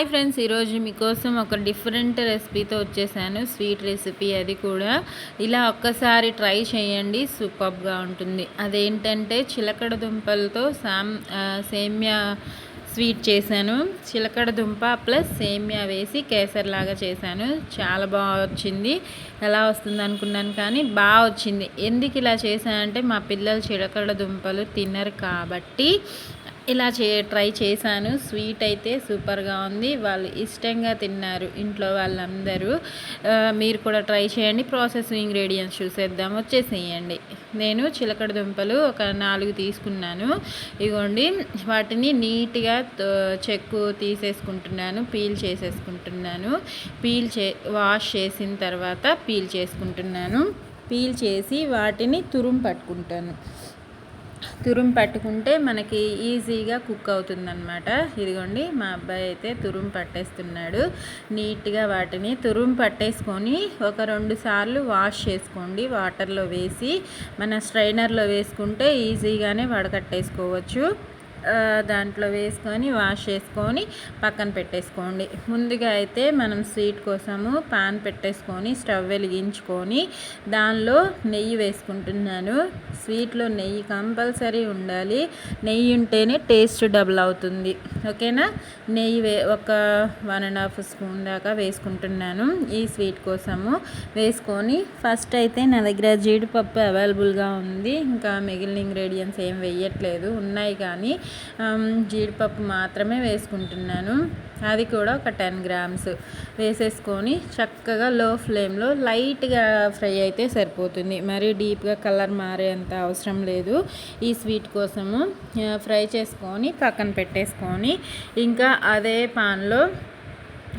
Hi friends ఈరోజు మీకోసం ఒక డిఫరెంట్ రెసిపీతో వచ్చేసాను స్వీట్ రెసిపీ అది కూడా. ఇలా ఒక్కసారి ట్రై చేయండి సూపర్గా ఉంటుంది. అదేంటంటే చిలకడ దుంపలతో సామ్ సేమ్యా స్వీట్ చేశాను. చిలకడ దుంప ప్లస్ సేమ్యా వేసి కేసర్ లాగా చేశాను. చాలా బాగా వచ్చింది. ఎలా వస్తుంది అనుకున్నాను కానీ బాగా వచ్చింది. ఎందుకు ఇలా చేశానంటే మా పిల్లలు చిలకడ దుంపలు తినరు కాబట్టి ఇలా చే ట్రై చేశాను. స్వీట్ అయితే సూపర్గా ఉంది. వాళ్ళు ఇష్టంగా తిన్నారు ఇంట్లో వాళ్ళందరూ. మీరు కూడా ట్రై చేయండి. ప్రాసెస్ ఇంగ్రీడియంట్స్ చూసేద్దాం. వచ్చేసేయండి. నేను చిలకడ దుంపలు ఒక నాలుగు తీసుకున్నాను. ఇగోండి వాటిని నీట్గా చెక్కు తీసేసుకుంటున్నాను. పీల్ చేసేసుకుంటున్నాను. పీల్ చే వాష్ చేసిన తర్వాత పీల్ చేసుకుంటున్నాను. పీల్ చేసి వాటిని తురుము పట్టుకుంటాను. తురుము పట్టుకుంటే మనకి ఈజీగా కుక్ అవుతుందన్నమాట. ఇదిగోండి మా అబ్బాయి అయితే తురుము పట్టేస్తున్నాడు. నీట్గా వాటిని తురుము పట్టేసుకొని ఒక రెండు సార్లు వాష్ చేసుకోండి. వాటర్లో వేసి మన స్ట్రైనర్లో వేసుకుంటే ఈజీగానే వడకట్టేసుకోవచ్చు. దాంట్లో వేసుకొని వాష్ చేసుకొని పక్కన పెట్టేసుకోండి. ముందుగా అయితే మనం స్వీట్ కోసము పాన్ పెట్టేసుకొని స్టవ్ వెలిగించుకొని దానిలో నెయ్యి వేసుకుంటున్నాను. స్వీట్లో నెయ్యి కంపల్సరీ ఉండాలి. నెయ్యి ఉంటేనే టేస్ట్ డబుల్ అవుతుంది. ఓకేనా? నెయ్యి వే ఒక వన్ అండ్ హాఫ్ స్పూన్ దాకా వేసుకుంటున్నాను ఈ స్వీట్ కోసము. వేసుకొని ఫస్ట్ అయితే నా దగ్గర జీడిపప్పు అవైలబుల్గా ఉంది. ఇంకా మిగిలిన ఇంగ్రీడియంట్స్ ఏం వేయట్లేదు. ఉన్నాయి కానీ జీడిపప్పు మాత్రమే వేసుకుంటున్నాను. అది కూడా ఒక టెన్ గ్రామ్స్. వేసేసుకొని చక్కగా లో ఫ్లేమ్లో లైట్గా ఫ్రై అయితే సరిపోతుంది. మరీ డీప్గా కలర్ మారేంత అవసరం లేదు. ఈ స్వీట్ కోసము ఫ్రై చేసుకొని పక్కన పెట్టేసుకొని ఇంకా అదే పాన్లో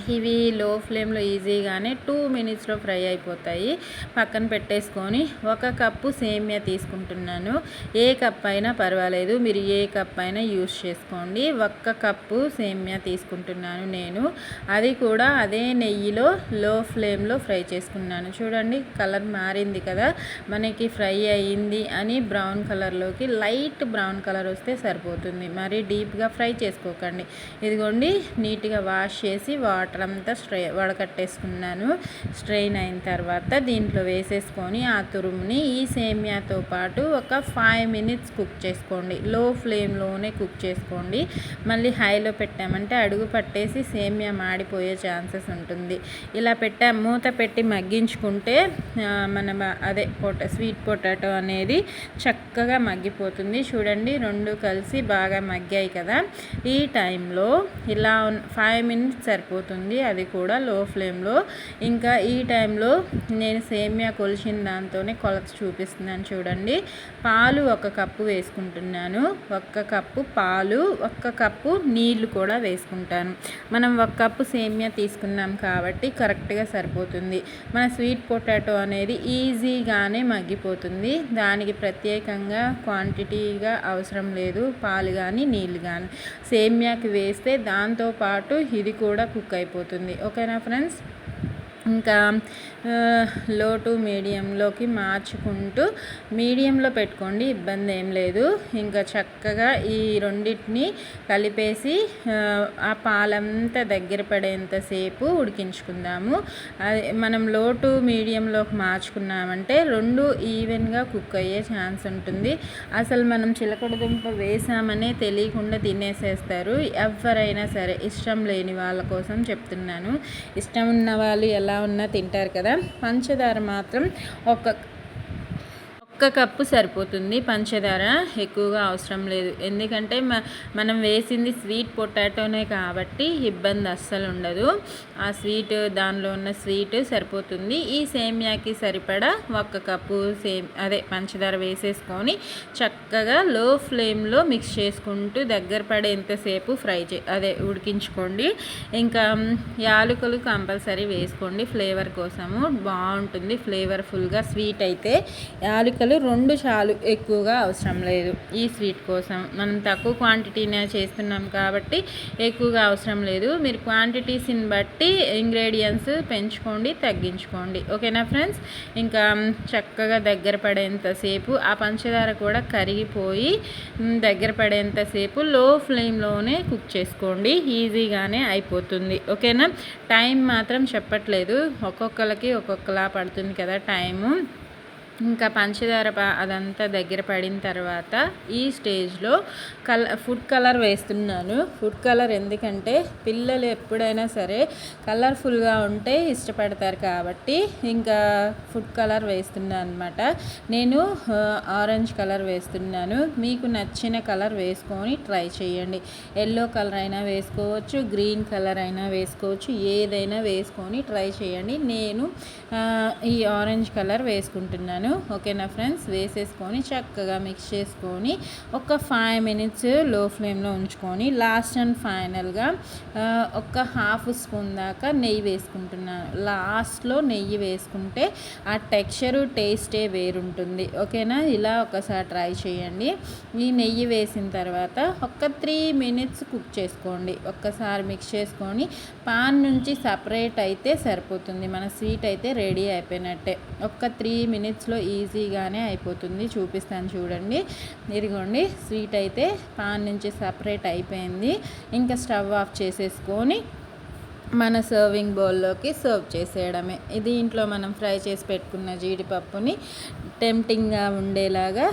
ఇవి లో ఫ్లేమ్లో ఈజీగానే టూ మినిట్స్లో ఫ్రై అయిపోతాయి. పక్కన పెట్టేసుకొని ఒక కప్పు సేమియా తీసుకుంటున్నాను. ఏ కప్ అయినా పర్వాలేదు. మీరు ఏ కప్ అయినా యూస్ చేసుకోండి. ఒక్క కప్పు సేమియా తీసుకుంటున్నాను నేను. అది కూడా అదే నెయ్యిలో లో ఫ్లేమ్లో ఫ్రై చేసుకున్నాను. చూడండి కలర్ మారింది కదా. మనకి ఫ్రై అయ్యింది అని బ్రౌన్ కలర్లోకి లైట్ బ్రౌన్ కలర్ వస్తే సరిపోతుంది. మరి డీప్గా ఫ్రై చేసుకోకండి. ఇదిగోండి నీట్గా వాష్ చేసి వాటర్ అంతా స్ట్రై వడకట్టేసుకున్నాను. స్ట్రెయిన్ అయిన తర్వాత దీంట్లో వేసేసుకొని ఆ తురుముని ఈ సేమియాతో పాటు ఒక ఫైవ్ మినిట్స్ కుక్ చేసుకోండి. లో ఫ్లేమ్లోనే కుక్ చేసుకోండి. మళ్ళీ హైలో పెట్టామంటే అడుగు పట్టేసి సేమియా మాడిపోయే ఛాన్సెస్ ఉంటుంది. ఇలా పెట్టా మూత పెట్టి మగ్గించుకుంటే మన అదే పొట స్వీట్ పొటాటో అనేది చక్కగా మగ్గిపోతుంది. చూడండి రెండు కలిసి బాగా మగ్గాయి కదా. ఈ టైంలో ఇలా ఫైవ్ మినిట్స్ సరిపోతుంది. అది కూడా లో ఫ్లేమ్లో. ఇంకా ఈ టైంలో నేను సేమియా కొలిచిన దాంతోనే కొలత చూపిస్తున్నాను చూడండి. పాలు ఒక కప్పు వేసుకుంటున్నాను. ఒక్క కప్పు పాలు ఒక్క కప్పు నీళ్ళు కూడా వేసుకుంటాను. మనం ఒక కప్పు సేమియా తీసుకున్నాం కాబట్టి కరెక్ట్గా సరిపోతుంది. మన స్వీట్ పొటాటో అనేది ఈజీగానే మగ్గిపోతుంది. దానికి ప్రత్యేకంగా క్వాంటిటీగా అవసరం లేదు. పాలు కానీ నీళ్ళు కానీ సేమ్యాకి వేస్తే దాంతోపాటు ఇది కూడా కుక్ అయిపోతుంది. ఓకేనా ఫ్రెండ్స్? ఇంకా లో టు మీడియంలోకి మార్చుకుంటూ మీడియంలో పెట్టుకోండి ఇబ్బంది ఏం లేదు. ఇంకా చక్కగా ఈ రెండింటిని కలిపేసి ఆ, ఆ పాలంతా దగ్గర పడేంతసేపు ఉడికించుకుందాము. అది మనం లో టు మీడియంలోకి మార్చుకున్నామంటే రెండు ఈవెన్గా కుక్ అయ్యే ఛాన్స్ ఉంటుంది. అసలు మనం చిలకడ దుంప వేసామనే తెలియకుండా తినేసేస్తారు. ఎవరైనా సరే ఇష్టం లేని వాళ్ళ కోసం చెప్తున్నాను. ఇష్టం ఉన్న వాళ్ళు ఎలా ఉన్నా తింటారు కదా. పంచదార మాత్రం ఒక ఒక్క కప్పు సరిపోతుంది పంచదార ఎక్కువగా అవసరం లేదు. ఎందుకంటే మ- మనం వేసింది స్వీట్ పొటాటోనే కాబట్టి ఇబ్బంది అస్సలు ఉండదు. ఆ స్వీట్ దానిలో ఉన్న స్వీట్ సరిపోతుంది. ఈ సేమియాకి సరిపడా ఒక్క కప్పు సేమ్ అదే పంచదార వేసేసుకొని చక్కగా లో ఫ్లేమ్లో మిక్స్ చేసుకుంటూ దగ్గర పడేంతసేపు ఫ్రై చే అదే ఉడికించుకోండి. ఇంకా యాలకులు కంపల్సరీ వేసుకోండి. ఫ్లేవర్ కోసము బాగుంటుంది. ఫ్లేవర్ఫుల్గా స్వీట్ అయితే యాలకులు అసలు రెండు చాలు ఎక్కువగా అవసరం లేదు. ఈ స్వీట్ కోసం మనం తక్కువ క్వాంటిటీనే చేస్తున్నాం కాబట్టి ఎక్కువగా అవసరం లేదు. మీరు క్వాంటిటీస్ని బట్టి ఇంగ్రీడియంట్స్ పెంచుకోండి తగ్గించుకోండి. ఓకేనా ఫ్రెండ్స్? ఇంకా చక్కగా దగ్గర పడేంతసేపు ఆ పంచదార కూడా కరిగిపోయి దగ్గర పడేంతసేపు లో ఫ్లేమ్లోనే కుక్ చేసుకోండి. ఈజీగానే అయిపోతుంది. ఓకేనా? టైం మాత్రం చెప్పట్లేదు. ఒక్కొక్కరికి ఒక్కొక్కలా పడుతుంది కదా టైము. ఇంకా పంచదార అదంతా దగ్గర పడిన తర్వాత ఈ స్టేజ్లో కల ఫుడ్ కలర్ వేస్తున్నాను. ఫుడ్ కలర్ ఎందుకంటే పిల్లలు ఎప్పుడైనా సరే కలర్ఫుల్గా ఉంటే ఇష్టపడతారు కాబట్టి ఇంకా ఫుడ్ కలర్ వేస్తున్నాను అనమాట నేను ఆరెంజ్ కలర్ వేస్తున్నాను. మీకు నచ్చిన కలర్ వేసుకొని ట్రై చేయండి. ఎల్లో కలర్ అయినా వేసుకోవచ్చు గ్రీన్ కలర్ అయినా వేసుకోవచ్చు ఏదైనా వేసుకొని ట్రై చేయండి. నేను ఈ ఆరెంజ్ కలర్ వేసుకుంటున్నాను. ఓకేనా ఫ్రెండ్స్? వేసేసుకొని చక్కగా మిక్స్ చేసుకొని ఒక ఫైవ్ మినిట్స్లో ఫ్లేమ్లో ఉంచుకొని లాస్ట్ అండ్ ఫైనల్గా ఒక హాఫ్ స్పూన్ దాకా నెయ్యి వేసుకుంటున్నాను. లాస్ట్లో నెయ్యి వేసుకుంటే ఆ టెక్స్చరు టేస్టే వేరుంటుంది. ఓకేనా? ఇలా ఒకసారి ట్రై చేయండి. ఈ నెయ్యి వేసిన తర్వాత ఒక త్రీ మినిట్స్ కుక్ చేసుకోండి. ఒక్కసారి మిక్స్ చేసుకొని పాన్ నుంచి సపరేట్ అయితే సరిపోతుంది. మన స్వీట్ అయితే రెడీ అయిపోయినట్టే. ఒక్క త్రీ మినిట్స్లో ఈజీగానే అయిపోతుంది. చూపిస్తాను చూడండి. ఇదిగోండి స్వీట్ అయితే పాన్ నుంచి సపరేట్ అయిపోయింది. ఇంకా స్టవ్ ఆఫ్ చేసేసుకొని మన సర్వింగ్ బౌల్లోకి సర్వ్ చేసేయడమే. ఇది ఇంట్లో మనం ఫ్రై చేసి పెట్టుకున్న జీడిపప్పుని టెంప్టింగ్గా ఉండేలాగా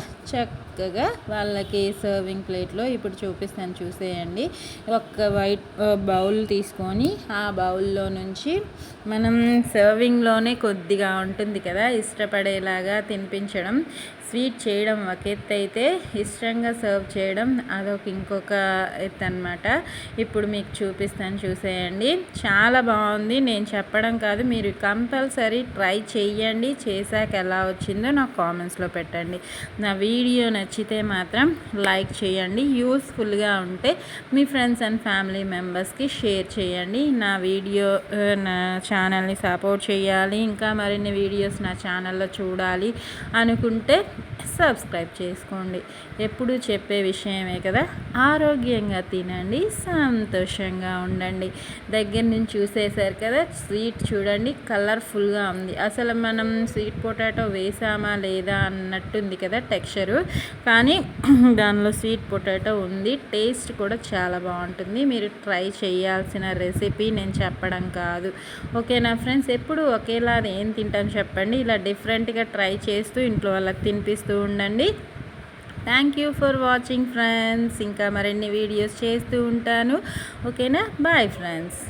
చక్కగా వాళ్ళకి సర్వింగ్ ప్లేట్లో ఇప్పుడు చూపిస్తాను చూసేయండి. ఒక వైట్ బౌల్ తీసుకొని ఆ బౌల్లో నుంచి మనం సర్వింగ్లోనే కొద్దిగా ఉంటుంది కదా ఇష్టపడేలాగా తినిపించడం స్వీట్ చేయడం ఒక ఎత్తు అయితే ఇష్టంగా సర్వ్ చేయడం అదొక ఇంకొక ఎత్తు అనమాట ఇప్పుడు మీకు చూపిస్తాను చూసేయండి. చాలా బాగుంది నేను చెప్పడం కాదు మీరు కంపల్సరీ ట్రై చేయండి చేశాక ఎలా వచ్చిందో నాకు కామెంట్స్లో పెట్టండి. నా వీడియో నచ్చితే మాత్రం లైక్ చేయండి. యూస్ఫుల్గా ఉంటే మీ ఫ్రెండ్స్ అండ్ ఫ్యామిలీ మెంబర్స్కి షేర్ చేయండి. నా వీడియో నా ఛానల్ని సపోర్ట్ చేయాలి. ఇంకా మరిన్ని వీడియోస్ నా ఛానల్లో చూడాలి అనుకుంటే సబ్స్క్రైబ్ చేసుకోండి. ఎప్పుడు చెప్పే విషయమే కదా. ఆరోగ్యంగా తినండి సంతోషంగా ఉండండి. దగ్గర నుంచి చూసేసారు కదా స్వీట్ చూడండి కలర్ఫుల్గా ఉంది. అసలు మనం స్వీట్ పొటాటో వేసామా లేదా అన్నట్టుంది కదా టెక్స్చరు. కానీ దానిలో స్వీట్ పొటాటో ఉంది. టేస్ట్ కూడా చాలా బాగుంటుంది. మీరు ట్రై చేయాల్సిన రెసిపీ నేను చెప్పడం కాదు. ఓకేనా ఫ్రెండ్స్ ఎప్పుడు ఒకేలా ఏం తింటాను చెప్పండి. ఇలా డిఫరెంట్గా ట్రై చేస్తూ ఇంట్లో వాళ్ళకి తినిపిస్తూ ఉండండి. Thank you for watching friends ఇంకా మరిన్ని వీడియోస్ చేస్తూ ఉంటాను. ఓకేనా? Bye friends